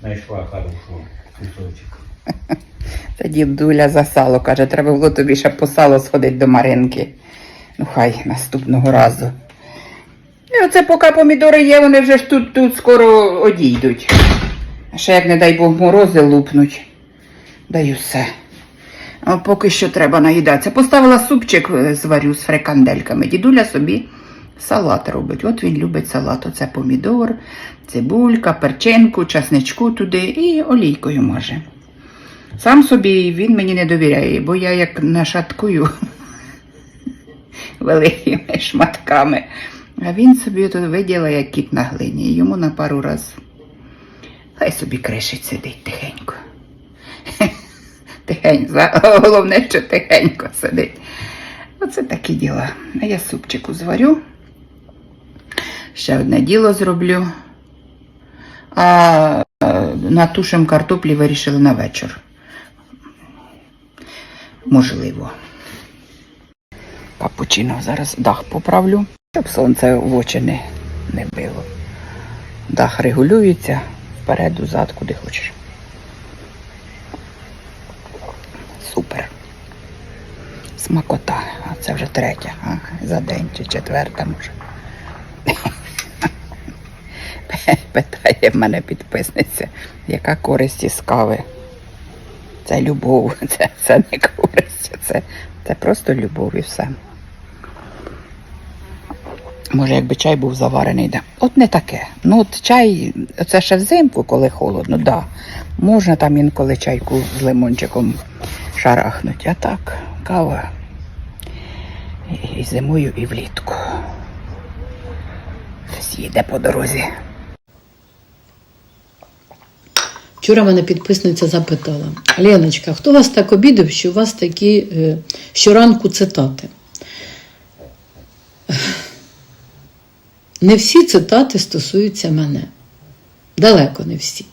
знайшла хорошого кусочок. Та дідуля за сало каже, треба було тобі ще по сало сходити до Маринки. Ну, хай наступного разу. І оце поки помідори є, вони вже ж тут, тут скоро одійдуть. А ще як не дай Бог морози лупнуть. Даю все. А поки що треба наїдатися. Поставила супчик е, зварю з фрикандельками. Дідуля собі салат робить. От він любить салат. Оце помідор, цибулька, перчинку, часничку туди і олійкою може. Сам собі він мені не довіряє, бо я як нашаткую великими шматками. А він собі тут виділа, як кіт на глині. Йому на пару раз. Хай собі кришить сидить тихенько. Тихенько. Головне, що тихенько сидить. Оце такі діла. А я супчику зварю. Ще одне діло зроблю. А е, натушим картоплі вирішили на вечір. Можливо. Капучино. Зараз дах поправлю, щоб сонце в очі не, не било. Дах регулюється вперед, взад, куди хочеш. Супер. Смакота. А це вже третя, а? за день чи четверта може. Питає в мене підписниця, яка користь із кави. Це любов, це, це не користь, це, це просто любов і все. Може, якби чай був заварений, да. От не таке. Ну, от чай, це ще взимку, коли холодно, да. Можна там інколи чайку з лимончиком шарахнуть. А так, кава. І зимою, і влітку. Хтось їде по дорозі. Вчора мене підписниця запитала: Леночка, хто вас так обідав, що у вас такі е, щоранку цитати? Не всі цитати стосуються мене. Далеко не всі.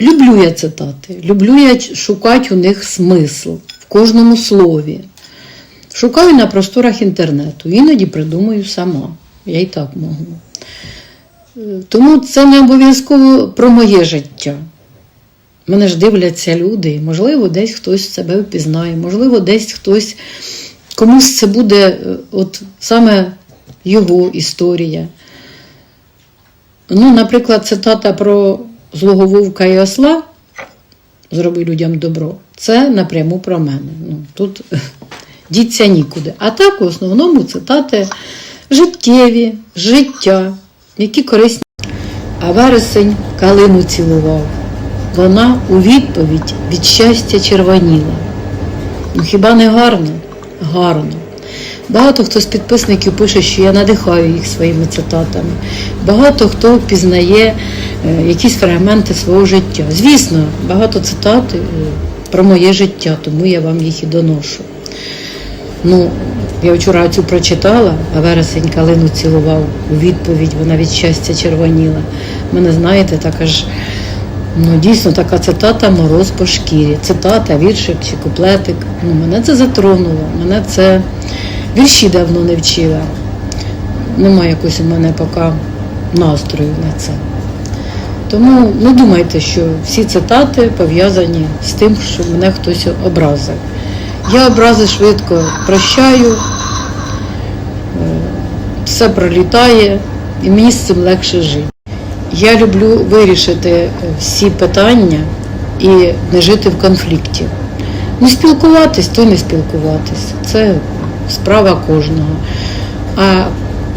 Люблю я цитати, люблю я шукати у них смисл в кожному слові. Шукаю на просторах інтернету, іноді придумаю сама. Я і так можу. Тому це не обов'язково про моє життя. Мене ж дивляться люди, можливо, десь хтось себе впізнає, можливо, десь хтось комусь це буде е, от саме його історія. Ну, наприклад, цитата про злого вовка і осла зроби людям добро. Це напряму про мене. Ну, тут діться нікуди. А так, в основному, цитати життєві, життя, які корисні. А вересень калину цілував. Вона у відповідь від щастя червоніла. Ну хіба не гарно? Гарно. Багато хто з підписників пише, що я надихаю їх своїми цитатами. Багато хто впізнає е, якісь фрагменти свого життя. Звісно, багато цитат е, про моє життя, тому я вам їх і доношу. Ну, я вчора цю прочитала, а вересень калину цілував у відповідь, вона від щастя червоніла. Мене, знаєте, так аж ну, дійсно така цитата мороз по шкірі. Цитата, віршик чи куплетик. Ну, мене це затронуло, мене це вірші давно не вчила. Немає якось у мене поки настрою на це. Тому не думайте, що всі цитати пов'язані з тим, що мене хтось образив. Я образи швидко прощаю, все пролітає, і мені з цим легше жити. Я люблю вирішити е, всі питання і не жити в конфлікті. Не спілкуватись, то не спілкуватись. Це справа кожного. А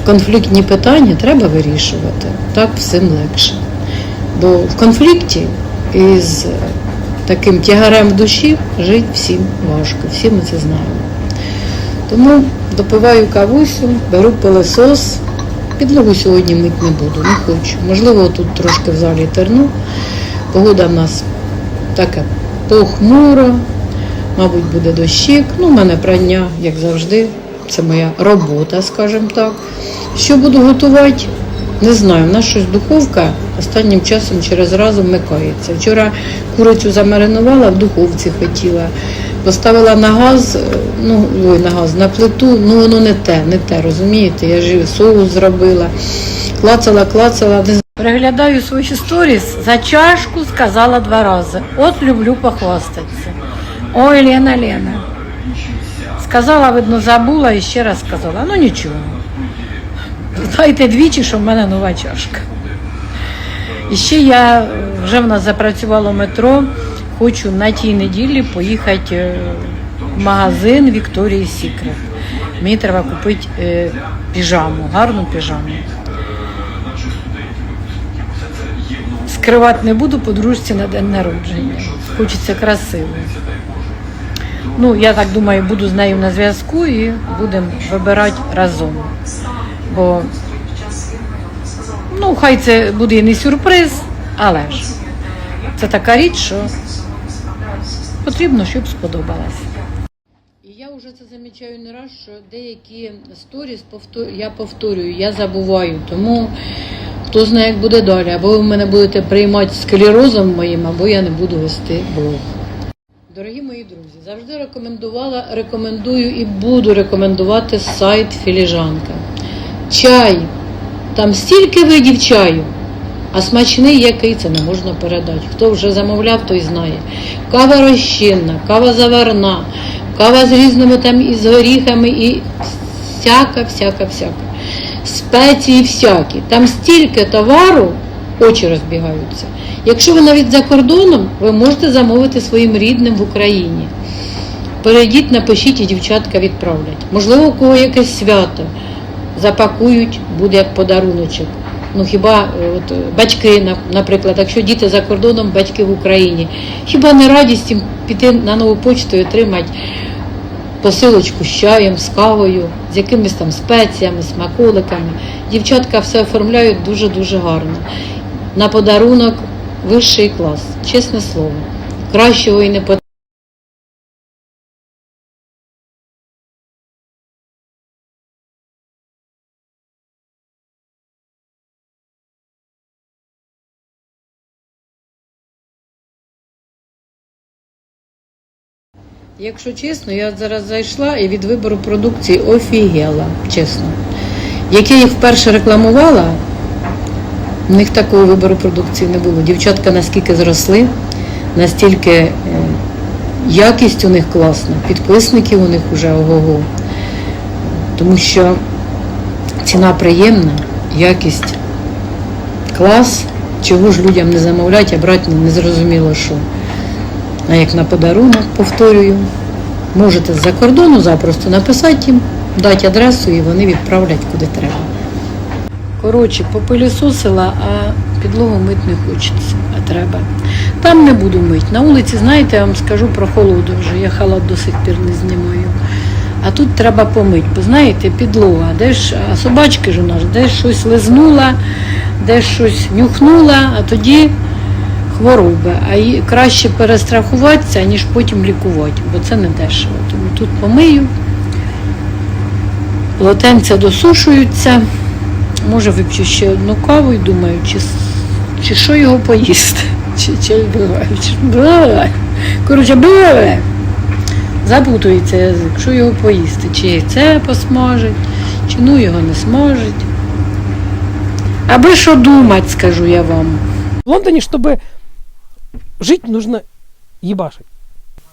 конфліктні питання треба вирішувати. Так всім легше. Бо в конфлікті із таким тягарем в душі жити всім важко, всі ми це знаємо. Тому допиваю кавусю, беру пилосос. Підлогу сьогодні мить не буду, не хочу. Можливо, тут трошки в залі терну. Погода в нас така похмура, мабуть, буде дощик. Ну, у мене прання, як завжди, це моя робота, скажімо так. Що буду готувати? Не знаю, в нас щось духовка останнім часом через раз вмикається. Вчора курицю замаринувала, в духовці хотіла. Поставила на газ, е, ну ой, на газ, на плиту, ну воно не те, не те, розумієте? Я ж соус зробила, клацала, клацала, не Переглядаю свої сторіс, за чашку сказала два рази. От люблю похвастатися. Ой, Лена, Лена. Сказала, видно, забула і ще раз сказала. Ну нічого. Дайте двічі, що в мене нова чашка. І ще я е, вже в нас запрацювало метро. Хочу на тій неділі поїхати е, в магазин Вікторії Сікрет. Мені треба купити е, піжаму, гарну піжаму. Скривати не буду подружці на день народження. Хочеться красиво. Ну, я так думаю, буду з нею на зв'язку і будемо вибирати разом. Бо ну, хай це буде і не сюрприз, але ж це така річ, що потрібно, щоб сподобалась. І я вже це замічаю не раз, що деякі сторіс повтор... я повторюю, я забуваю. Тому хто знає, як буде далі. Або ви мене будете приймати склерозом моїм, або я не буду вести блог. Дорогі мої друзі, завжди рекомендувала, рекомендую і буду рекомендувати сайт Філіжанка. Чай. Там стільки видів чаю, а смачний який це не можна передати. Хто вже замовляв, той знає. Кава розчинна, кава заварна, кава з різними там і з горіхами, і всяка, всяка, всяка. Спеції всякі. Там стільки товару, очі розбігаються. Якщо ви навіть за кордоном, ви можете замовити своїм рідним в Україні. Перейдіть, напишіть і дівчатка відправлять. Можливо, у кого якесь свято запакують, буде як подаруночок. Ну хіба е, от, е, батьки, наприклад, якщо діти за кордоном, батьки в Україні, хіба не радість їм піти на нову почту і отримати посилочку з чаєм, з кавою, з якимись там спеціями, смаколиками. Дівчатка все оформляють дуже-дуже гарно. На подарунок вищий клас, чесне слово. Кращого і не потрібно. Якщо чесно, я зараз зайшла і від вибору продукції офігела, чесно. Як я їх вперше рекламувала, у них такого вибору продукції не було. Дівчатка наскільки зросли, настільки е, якість у них класна, підписників у них вже ого-го. Тому що ціна приємна, якість клас, чого ж людям не замовлять, а брати не зрозуміло що. А як на подарунок, повторюю, можете з-за кордону запросто написати їм, дати адресу і вони відправлять куди треба. Коротше, попилісосила, а підлогу мити не хочеться, а треба. Там не буду мити. На вулиці, знаєте, я вам скажу про холоду вже. Я халат до сих пір не знімаю. А тут треба помити, бо знаєте, підлога, де ж, а собачки ж у нас, десь щось лизнула, десь щось нюхнула, а тоді хвороби. А краще перестрахуватися, ніж потім лікувати, бо це не дешево. Тому тут помию, полотенця досушуються. Може вип'ю ще одну каву і думаю, чи, чи що його поїсти, чи, чи, буває. Коротше, буває. Запутується язик, що його поїсти, чи це посмажить, чи ну його не смажить. Аби що думати, скажу я вам. В Лондоне, чтобы жить, нужно ебашить.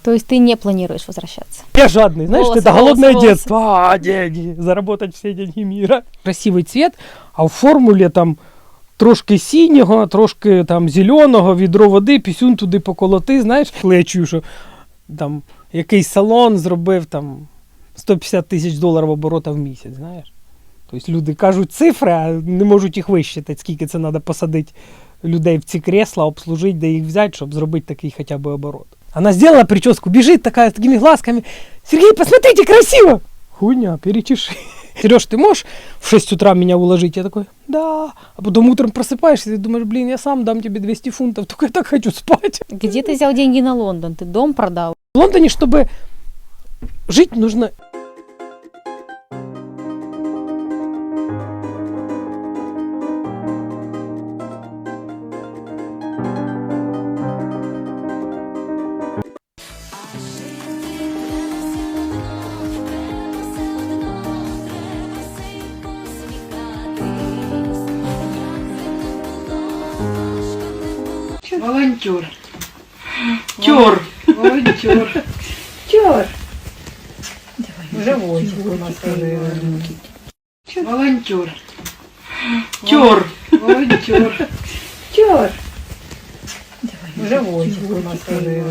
То есть ты не планируешь возвращаться? Я жадный, знаешь, Волосы, это голодное волосы, волосы. детство. А, деньги, заработать все деньги мира. Красивий цвет, а в формулі там трошки синього, трошки там зеленого, відро води, пісюн туди поколоти, знаєш, плечу, що там якийсь салон зробив там 150 тисяч доларів оборота в місяць, знаєш. Тобто люди кажуть цифри, а не можуть їх вищитати, скільки це треба посадити людей в ці кресла, обслужити, де їх взяти, щоб зробити такий хоча б оборот. Она сделала прическу, бежит такая с такими глазками. Сергей, посмотрите, красиво! Хуйня, перечеши. Сереж, ты можешь в 6 утра меня уложить? Я такой, да. А потом утром просыпаешься и думаешь, блин, я сам дам тебе 200 фунтов, только я так хочу спать. Где ты взял деньги на Лондон? Ты дом продал? В Лондоне, чтобы жить, нужно Волонтер. Тер. Волонтер. Тер. Животик у нас тоже Волонтер. Тер. Волонтер. Тер. Животик у нас тоже